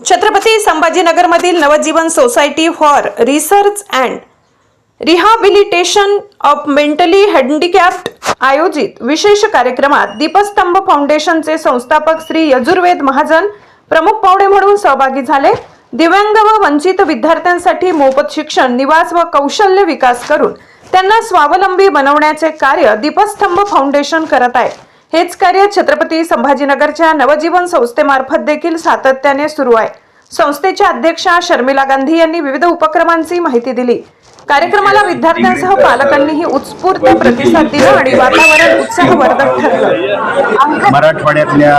Chhatrapati संभाजीनगरमधील Navjeevan society for research and rehabilitation of mentally handicapped आयोजित विशेष कार्यक्रमात दीपस्तंभ फाउंडेशनचे संस्थापक श्री यजुर्वेद महाजन प्रमुख पाहुणे म्हणून सहभागी झाले. दिव्यांग व वंचित विद्यार्थ्यांसाठी मोफत शिक्षण निवास व कौशल्य विकास करून त्यांना स्वावलंबी बनवण्याचे कार्य दीपस्तंभ फाउंडेशन करत आहे. हेच कार्य छत्रपती संभाजीनगरच्या नवजीवन संस्थेमार्फत देखील सातत्याने सुरू आहे. संस्थेच्या अध्यक्षा शर्मिला गांधी यांनी विविध उपक्रमांची माहिती दिली. कार्यक्रमाला विद्यार्थ्यांसह पालकांनीही उत्स्फूर्त प्रतिसाद दिला आणि वातावरण उत्साहवर्धक ठरलं. मराठवाड्यातल्या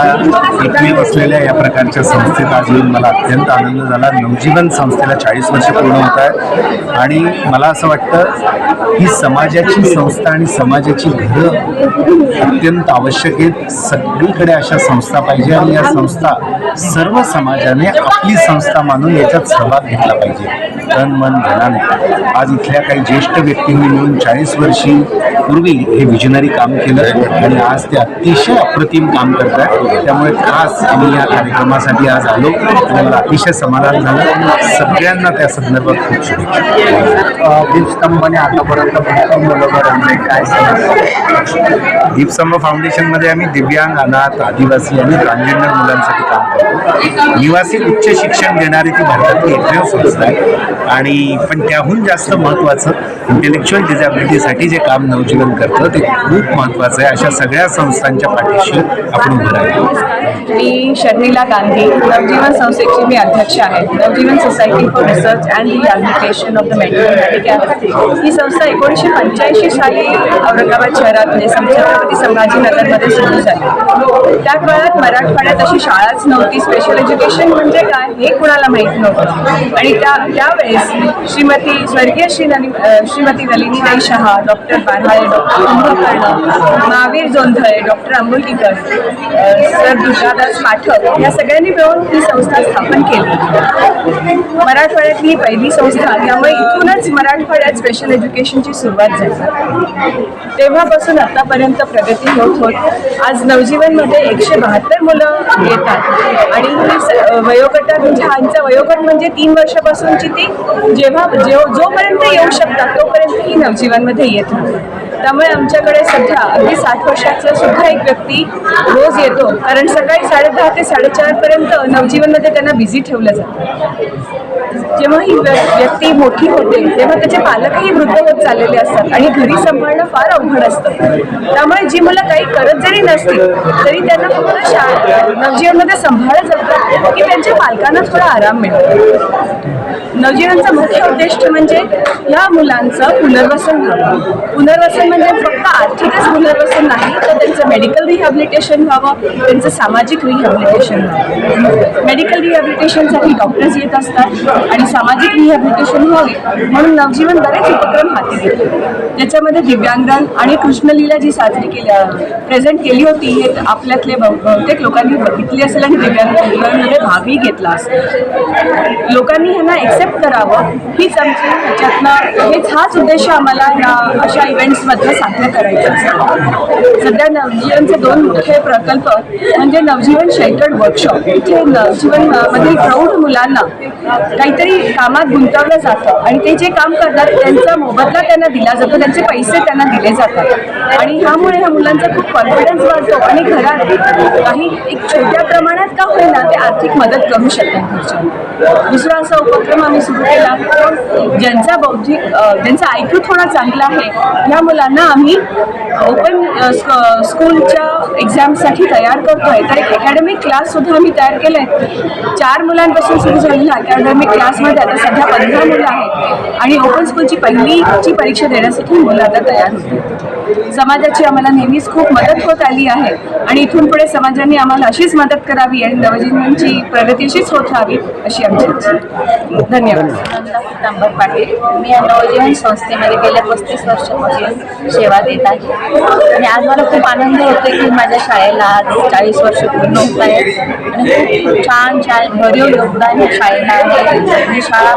एकमेव असलेल्या या प्रकारच्या संस्थेत आज येऊन मला अत्यंत आनंद झाला. नवजीवन संस्थेला चाळीस वर्ष पूर्ण होत आहेत. आणि मला असं वाटतं ही समाजाची संस्था आणि समाजाची घरं अत्यंत आवश्यक आहेत. सगळीकडे अशा संस्था पाहिजे आणि या संस्था सर्व समाजाने आपली संस्था मानून याच्यात सहभाग घेतला पाहिजे. तन मन धनाने. आज इथल्या काही ज्येष्ठ व्यक्तींनी मिळून चाळीस वर्षी पूर्वी हे विजनरी काम केलं आणि आज ते अतिशय अप्रतिम काम करत आहेत त्यामुळे खास आम्ही या कार्यक्रमासाठी आज आलो. मला अतिशय समाधान झालं. सगळ्यांना त्या संदर्भात खूप शुभेच्छा. दीपस्तंभाने आतापर्यंत काय दीपस्तंभ फाउंडेशनमध्ये आम्ही दिव्यांग अनाथ आदिवासी आणि ट्रान्सजेंडर मुलांसाठी काम करतो. निवासी उच्च शिक्षण देणारी ती भारतातली एकमेव संस्था आहे. आणि पण त्याहून जास्त महत्त्वाचं इंटेलेक्च्युअल डिझॅबिलिटीसाठी जे काम नवजीवन करतं ते खूप महत्त्वाचं आहे. अशा सगळ्या संस्थांच्या पाठीशी आपण उभं राहिलो मी शर्मिला गांधी नवजीवन संस्थेची मी अध्यक्ष आहे. Navjeevan society for research and rehabilitation of the mental handicap ही संस्था एकोणीसशे पंच्याऐंशी साली औरंगाबाद शहरातले सं- छत्रपती संभाजीनगरमध्ये सुरू झाली. त्या काळात मराठवाड्यात अशी शाळाच नव्हती. स्पेशल एज्युकेशन म्हणजे काय हे कुणाला माहीत नव्हतं. आणि त्या त्यावेळेस श्रीमती स्वर्गीय श्री नली Shrimati Nalinitai Shah doctor Barhale doctor Kumbhakarna Mahavir Jondhale doctor Ambulkikar sir sir Durgadas Pathak या सगळ्यांनी मिळून ही संस्था स्थापन केली. मराठवाड्यातली ही पहिली संस्था त्यामुळे इथूनच मराठवाड्यात स्पेशल एज्युकेशनची सुरुवात झाली. तेव्हापासून आतापर्यंत प्रगती होत होत आज नवजीवनमध्ये एकशे बहात्तर मुलं येतात. आणि वयोगटात म्हणजे आमचा वयोगट म्हणजे तीन वर्षापासूनची ती जेव्हा जेव जोपर्यंत येऊ शकतात तोपर्यंत ही नवजीवनमध्ये येत होती त्यामुळे आमच्याकडे सध्या अगदी साठ वर्षाचा सुद्धा एक व्यक्ती रोज येतो. कारण सकाळी साडेदहा ते साडेचारपर्यंत नवजीवनमध्ये त्यांना बिझी ठेवलं जातं. जेव्हा ही व्यक्ती मोठी होते तेव्हा त्याचे पालकही वृद्ध होत चाललेले असतात आणि घरी सांभाळणं फार अवघड असतं. त्यामुळे जी मुलं काही करत जरी नसतील तरी त्यांना फक्त शाळा नवजीवनमध्ये सांभाळत जातात की त्यांच्या पालकांना थोडा आराम मिळतो. नवजीवनचा मुख्य उद्देश म्हणजे या मुलांचं पुनर्वसन व्हावं. पुनर्वसन म्हणजे फक्त आर्थिकच पुनर्वसन नाही तर त्यांचं मेडिकल रिहॅबिलिटेशन व्हावं त्यांचं सामाजिक रिहॅबिलिटेशन व्हावं. मेडिकल रिहॅबिलिटेशनसाठी डॉक्टर्स येत असतात आणि सामाजिक रिहॅबिलिटेशन व्हावी म्हणून नवजीवन बरेच उपक्रम हाती घेतले. त्याच्यामध्ये दिव्यांगदान आणि कृष्णलीला जी साजरी केल्या प्रेझेंट केली होती हे आपल्यातले बहु- बहुतेक लोकांनी बघितली असेल आणि दिव्यांगांमध्ये भागही घेतला असेल. लोकांनी ह्यांना एक्सेप्ट करावं हीच आमची ह्याच्यातनं हेच हाच उद्देश आम्हाला या अशा इव्हेंट्समध्ये साध्य करायचा सध्या नवजीवनचे दोन मुख्य प्रकल्प म्हणजे नवजीवन शेल्टर्ड वर्कशॉप इथे नवजीवन मधील प्रौढ मुलांना काहीतरी कामात गुंतवलं जातं आणि ते जे काम करतात त्यांचा मोबदला त्यांना दिला जातो त्यांचे पैसे त्यांना दिले जातात. आणि ह्यामुळे ह्या मुलांचा खूप कॉन्फिडन्स वाढतो आणि घरात काही एक छोट्या प्रमाणात का होईना ते आर्थिक मदत करू शकतात दुसरा असा उपक्रम आम्ही सुरू केला ज्यांचा बौद्धिक ज्यांचा आयक्यू थोडा चांगला आहे या मुलांना आम्ही ओपन स्कूलच्या एक्झामसाठी तयार करतोय तर एक अकॅडमिक क्लास सुद्धा आम्ही तयार केले चार मुलांपासून सुरू झालेला अकॅडमिक क्लासमध्ये आता सध्या पंधरा मुलं आहेत. आणि ओपन स्कूलची पहिलीची परीक्षा देण्यासाठी मुलं आता तयार होते. समाजाची आम्हाला नेहमीच खूप मदत होत आली आहे. आणि इथून पुढे समाजाने आम्हाला अशीच मदत करावी आणि नवजीवनांची प्रगती अशीच होत राहावी अशी आमची इच्छा धन्यवाद. नंबर पाटील. मी या नवजीवन संस्थेमध्ये गेल्या पस्तीस वर्षापासून सेवा देत आहे. आणि आज मला खूप आनंद होतो की माझ्या शाळेला आज चाळीस वर्ष पूर्ण होत आहे आणि खूप छान छान भरीव योगदान या शाळेला आहे. ही शाळा